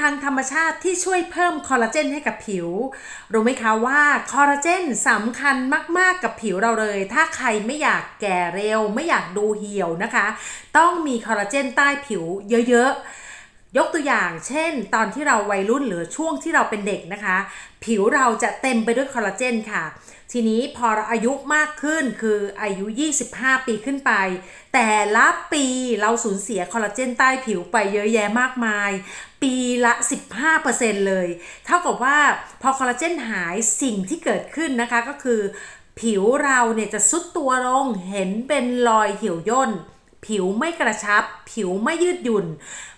ทางธรรมชาติที่ช่วยเพิ่มคอลลาเจนให้กับผิว รู้ไหมคะว่าคอลลาเจนสำคัญมากๆกับผิวเราเลย ถ้าใครไม่อยากแก่เร็ว ไม่อยากดูเหี่ยวนะคะ ต้องมีคอลลาเจนใต้ผิวเยอะๆ ยกตัวอย่างเช่น ตอนที่เราวัยรุ่นหรือช่วงที่เราเป็นเด็กนะคะ ผิวเราจะเต็มไปด้วยคอลลาเจนค่ะ ทีนี้พอเราอายุมากขึ้นคืออายุ 25 ปีขึ้นไป แต่ละปีเราสูญเสียคอลลาเจนใต้ผิวไปเยอะแยะมากมาย ปีละ 15%เลย เท่ากับว่าพอคอลลาเจนหายสิ่งที่เกิดขึ้นนะคะก็คือ ผิวเราเนี่ยจะซุดตัวลงเห็นเป็นรอยเหี่ยวย่น ผิวไม่กระชับ ผิวไม่ยืดหยุ่น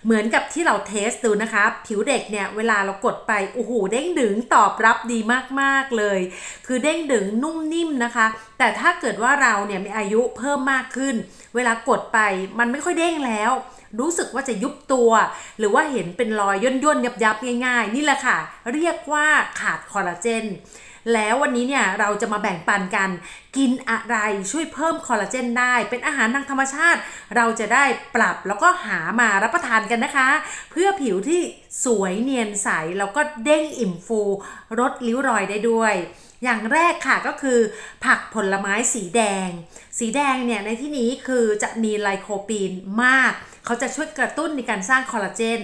เหมือนกับที่เราเทสดูนะคะ ผิวเด็กเนี่ยเวลาเรากดไปโอ้โหเด้งดึงตอบรับดีมากๆเลย คือเด้งดึงนุ่มนิ่มนะคะ แต่ถ้าเกิดว่าเราเนี่ยมีอายุเพิ่มมากขึ้น เวลากดไปมันไม่ค่อยเด้งแล้ว รู้สึกว่าจะยุบตัว หรือว่าเห็นเป็นรอยย่นย่นยับยับๆง่ายๆ นี่แหละค่ะ เรียกว่าขาดคอลลาเจน แล้ววันนี้เนี่ยเราจะมาแบ่งปันกัน กินอะไรช่วยเพิ่มคอลลาเจนได้ เป็นอาหารทางธรรมชาติ เราจะได้ปรับแล้วก็หามารับประทานกันนะคะ เพื่อผิวที่สวยเนียนใส แล้วก็เด้งอิ่มฟูลดริ้วรอยได้ด้วยอย่างแรกค่ะก็คือผักผลไม้สีแดง สีแดงเนี่ยในที่นี้คือจะมีไลโคปีนมาก เขาจะช่วยกระตุ้นในการสร้างคอลลาเจน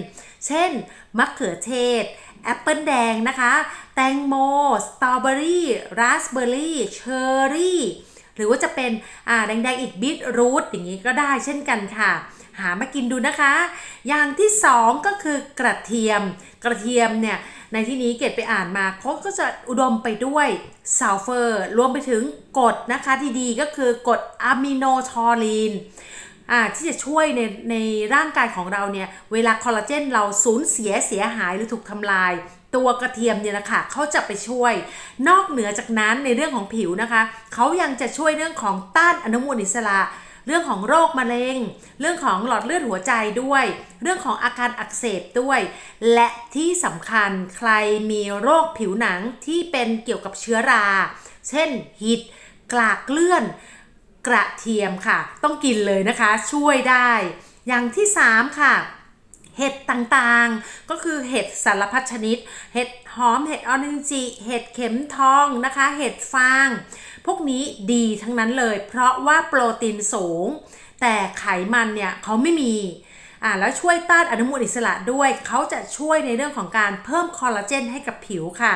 เช่น มะเขือเทศ แอปเปิลแดงนะคะ แตงโม สตรอเบอรี่ ราสเบอร์รี่ เชอร์รี่ หรือว่าจะเป็นอ่าแดงๆอีกบีทรูทอย่างนี้ก็ได้เช่นกันค่ะ หามากินดูนะคะ อย่างที่สองก็คือกระเทียม กระเทียมเนี่ยในที่นี้เกดไปอ่านมาเขาก็จะอุดมไปด้วยซัลเฟอร์รวมไปถึงกรดนะคะที่ดีก็คือกรดอะมิโนทอรีนที่จะช่วยในในร่างกายของเราเนี่ย เวลาคอลลาเจนเราสูญเสียเสียหายหรือถูกทำลาย ตัวกระเทียมเนี่ยนะคะเขาจะไปช่วย นอกเหนือจากนั้นในเรื่องของผิวนะคะเขายังจะช่วยเรื่องของต้านอนุมูลอิสระเรื่องของโรคมะเร็ง เรื่องของหลอดเลือดหัวใจด้วย เรื่องของอาการอักเสบด้วย และที่สำคัญใครมีโรคผิวหนังที่เป็นเกี่ยวกับเชื้อรา เช่นหิด กลากเลื่อน กระเทียมค่ะ ต้องกินเลยนะคะ ช่วยได้ อย่างที่ 3 ค่ะ เห็ดต่างๆ ก็คือเห็ดสารพัดชนิด เห็ดหอม เห็ดออรินจิ เห็ดเข็มทองนะคะ เห็ดฟาง พวกนี้ดีทั้งนั้นเลย เพราะว่าโปรตีนสูง แต่ไขมันเนี่ยเขาไม่มีอ่าแล้วช่วยต้านอนุมูลอิสระด้วย เขาจะช่วยในเรื่องของการเพิ่มคอลลาเจนให้กับผิวค่ะ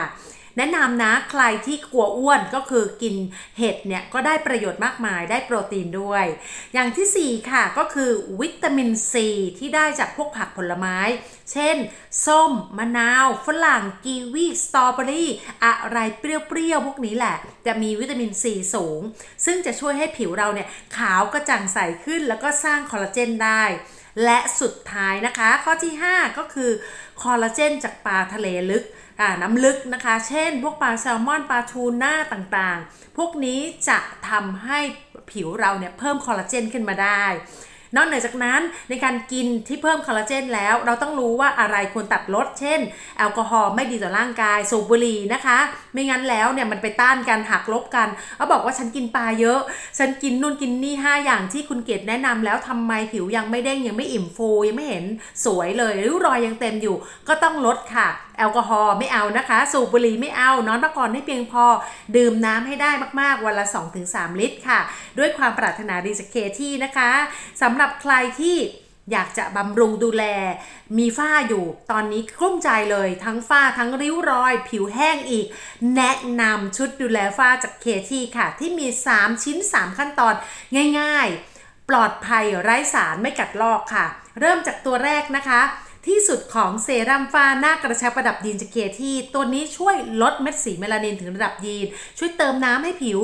แนะนำนะใครที่กลัวอ้วนก็คือกินเห็ดเนี่ยก็ได้ประโยชน์มากมายได้โปรตีนด้วย อย่างทีสี่ 4 ค่ะก็คือวิตามินซีที่ได้จากพวกผักผลไม้ เช่น ส้ม มะนาว ฝรั่ง กีวีสตรอเบอรี่ อะไรเปรี้ยวๆพวกนี้แหละ จะมีวิตามินซีสูง ซึ่งจะช่วยให้ผิวเราเนี่ยขาวกระจ่างใสขึ้น แล้วก็สร้างคอลลาเจนได้และสุดท้ายนะคะ ข้อที่ 5 ก็คือคอลลาเจนจากปลาทะเลลึก น้ำลึกนะคะ เช่น พวกปลาแซลมอนปลาทูน่าต่างๆ พวกนี้จะทำให้ผิวเราเนี่ยเพิ่มคอลลาเจนขึ้นมาได้ นอกเหนือจากนั้นในการกินที่เพิ่มคอลลาเจนแล้ว เราต้องรู้ว่าอะไรควรตัดลด เช่น แอลกอฮอล์ไม่ดีต่อร่างกาย สูบบุหรี่นะคะ ไม่งั้นแล้วเนี่ยมันไปต้านกันหักลบกันเขาบอกว่าฉันกินปลาเยอะ ฉันกินนู่นกินนี่ 5 อย่างที่คุณเกดแนะนำแล้วทำไมผิวยังไม่เด้งยังไม่อิ่มฟูยังไม่เห็นสวยเลยริ้วรอยยังเต็มอยู่ ก็ต้องลดค่ะแอลกอฮอล์ไม่เอานะคะ สูบบุหรี่ไม่เอา นอนพักผ่อนให้เพียงพอ ดื่มน้ำให้ได้มากๆ วันละ 2-3 ลิตรค่ะ ด้วยความปรารถนาดีจากเคที่นะคะสำหรับับใครที่อยากจะบำรุงดูแล มีฝ้าอยู่ ตอนนี้กลุ้มใจเลยทั้งฝ้าทั้งริ้วรอย ผิวแห้งอีก แนะนำชุดดูแลฝ้าจากเคที่ค่ะ ที่มี 3 ชิ้น 3 ขั้นตอนง่ายๆ ปลอดภัยไร้สารไม่กัดลอกค่ะ เริ่มจากตัวแรกนะคะ ที่สุดของเซรั่มฝ้าหน้ากระชับระดับยีนจากเคที่ตัวนี้ช่วยลดเม็ดสีเมลานินถึงระดับยีน ช่วยเติมน้ำให้ผิว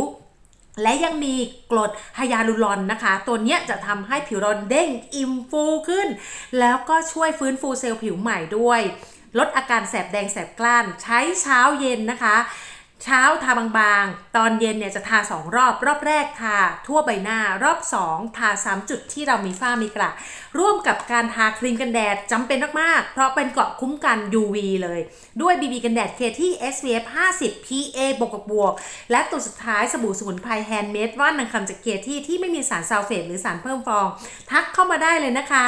และยังมีกรดไฮยาลูรอนนะคะ ตัวเนี้ยจะทำให้ผิวเราเด้งอิ่มฟูขึ้น แล้วก็ช่วยฟื้นฟูเซลล์ผิวใหม่ด้วย ลดอาการแสบแดงแสบกล้านใช้เช้าเย็นนะคะ เช้าทาบางๆ ตอนเย็นเนี่ยจะทา2รอบ รอบแรกทาทั่วใบหน้า รอบ2ทา3จุดที่เรามีฝ้ามีกระร่วมกับการทาครีมกันแดดจำเป็นมากๆ เพราะเป็นเกราะคุ้มกัน UV เลย ด้วย BB กันแดดเคที่ SPF 50 PA บวกกับบวก และตัวสุดท้ายสบู่สมุนไพรแฮนด์เมดว่านนางคำจากเคที่ที่ไม่มีสารซัลเฟตหรือสารเพิ่มฟอง ทักเข้ามาได้เลยนะคะ